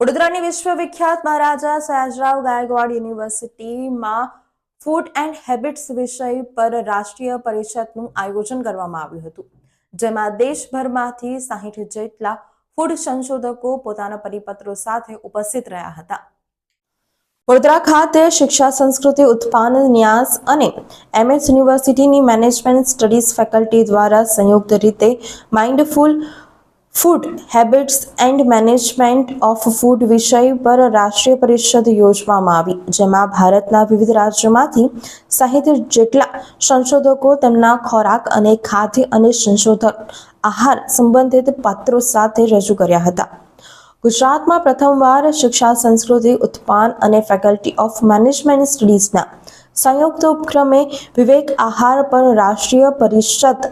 વડોદરાની વિશ્વવિખ્યાત મહારાજા સયાજરાવ ગાયકવાડ યુનિવર્સિટીમાં food and habits વિષય પર રાષ્ટ્રીય પરિષદનું આયોજન કરવામાં આવ્યું હતું, જેમાં દેશભરમાંથી સાહીઠ જેટલા ફૂડ સંશોધકો પોતાના પરિપત્રો સાથે ઉપસ્થિત રહ્યા હતા. વડોદરા ખાતે શિક્ષા, સંસ્કૃતિ, ઉત્પાદન, ન્યાસ અને એમએસ યુનિવર્સિટીની મેનેજમેન્ટ સ્ટડીઝ ફેકલ્ટી દ્વારા સંયુક્ત રીતે mindful food habits and management of food વિષય પર રાષ્ટ્રીય પરિષદ યોજવામાં આવી, જેમાં ભારતના વિવિધ રાજ્યોમાંથી સાહિત્ય જેટલા સંશોધકો તેમના ખોરાક અને ખાદ્ય અને સંશોધક આહાર સંબંધિત પાત્રો સાથે રજૂ કર્યા હતા. ગુજરાતમાં પ્રથમવાર શિક્ષા સંસ્કૃતિ ઉત્પાન અને ફેકલ્ટી ઓફ મેનેજમેન્ટ સ્ટડીઝના સંયુક્ત ઉપક્રમે વિવેક આહાર પર રાષ્ટ્રીય પરિષદ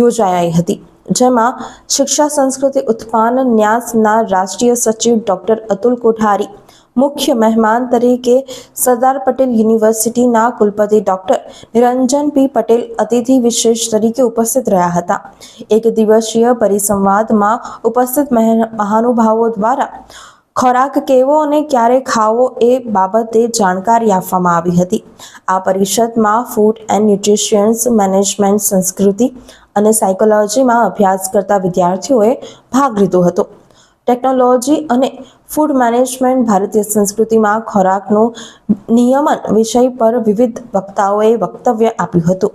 યોજાઈ હતી. જેમાં શિક્ષા, સંસ્કૃતિ ઉત્પાન ન્યાસના રાષ્ટ્રીય સચિવ ડોક્ટર અતુલ કોઠારી, મુખ્ય મહેમાન તરીકે સરદાર પટેલ યુનિવર્સિટીના કુલપતિ ડોક્ટર નિરંજન પી પટેલ અતિથિ વિશેષ તરીકે ઉપસ્થિત રહ્યા હતા. એક દિવસીય પરિસંવાદમાં ઉપસ્થિત મહે- મહાનુભાવો દ્વારા ખોરાક કેવો અને ક્યારે ખાવો એ બાબતે જાણકારી આપવામાં આવી હતી. આ પરિષદમાં ફૂડ એન્ડ ન્યુટ્રિશિયન્સ મેનેજમેન્ટ સંસ્કૃતિ અને સાયકોલોજીમાં અભ્યાસ કરતા વિદ્યાર્થીઓએ ભાગ લીધો હતો. ટેકનોલોજી અને ફૂડ મેનેજમેન્ટ ભારતીય સંસ્કૃતિમાં ખોરાકનું નિયમન વિષય પર વિવિધ વક્તાઓએ વક્તવ્ય આપ્યું હતું.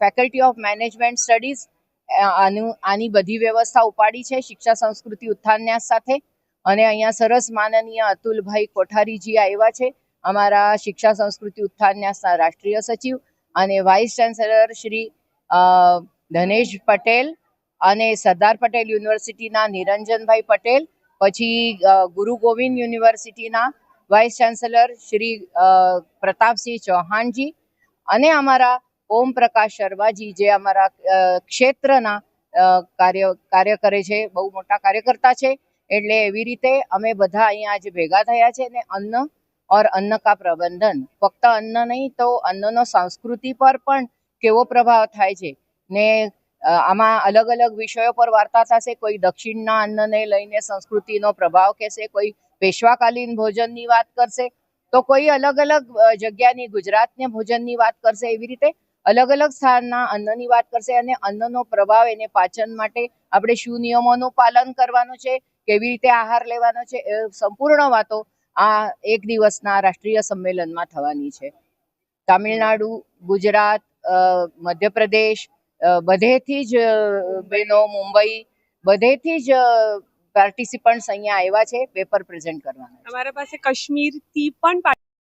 ફેકલ્ટી ઓફ મેનેજમેન્ટ સ્ટડીઝ આનું, આની બધી વ્યવસ્થા ઉપાડી છે શિક્ષા, સંસ્કૃતિ ઉત્થાન્યાસ સાથે. અને અહીંયા સરસ માનનીય અતુલભાઈ કોઠારીજી આવ્યા છે. અમારા શિક્ષા, સંસ્કૃતિ ઉત્થાન્યાસના રાષ્ટ્રીય સચિવ અને વાઇસ ચાન્સેલર શ્રી ધનેશ પટેલ અને સરદાર પટેલ યુનિવર્સિટીના નિરંજનભાઈ પટેલ, પછી ગુરુ ગોવિંદ યુનિવર્સિટીના વાઇસ ચાન્સેલર શ્રી પ્રતાપસિંહ ચૌહાણજી અને અમારા ઓમ પ્રકાશ શર્માજી જે અમારા ક્ષેત્રના કાર્ય કાર્ય કરે છે, બહુ મોટા કાર્યકર્તા છે. એટલે એવી રીતે અમે બધા અહીંયા આજે ભેગા થયા છે ને અન્ન ઓર અન્ન કા પ્રબંધન. ફક્ત અન્ન નહીં, તો અન્નનો સંસ્કૃતિ પર પણ કેવો પ્રભાવ થાય છે? ને આમાં અલગ અલગ વિષયો પર વાર્તા થશે. કોઈ દક્ષિણના અન્નને લઈને સંસ્કૃતિનો પ્રભાવ કહેશે. કોઈ પેશવાકાલીન ભોજનની વાત કરશે. તો કોઈ અલગ અલગ જગ્યાની ગુજરાતને ભોજનની વાત કરશે. એવી રીતે અલગ અલગ સ્થાનના અન્નની વાત કરશે અને અન્નનો પ્રભાવ એને પાચન માટે આપણે શું નિયમોનું પાલન કરવાનું છે? કેવી રીતે આહાર લેવાનો છે એ સંપૂર્ણ વાતો આ એક દિવસના રાષ્ટ્રીય સંમેલનમાં થવાની છે તામિલનાડુ, ગુજરાત મધ્યપ્રદેશ બધેથી જ બહેનો મુંબઈ બધેથી જ પાર્ટિસિપન્ટ્સ અહીંયા આવ્યા છે પેપર પ્રેઝન્ટ કરવાના. અમારા પાસે કાશ્મીરથી પણ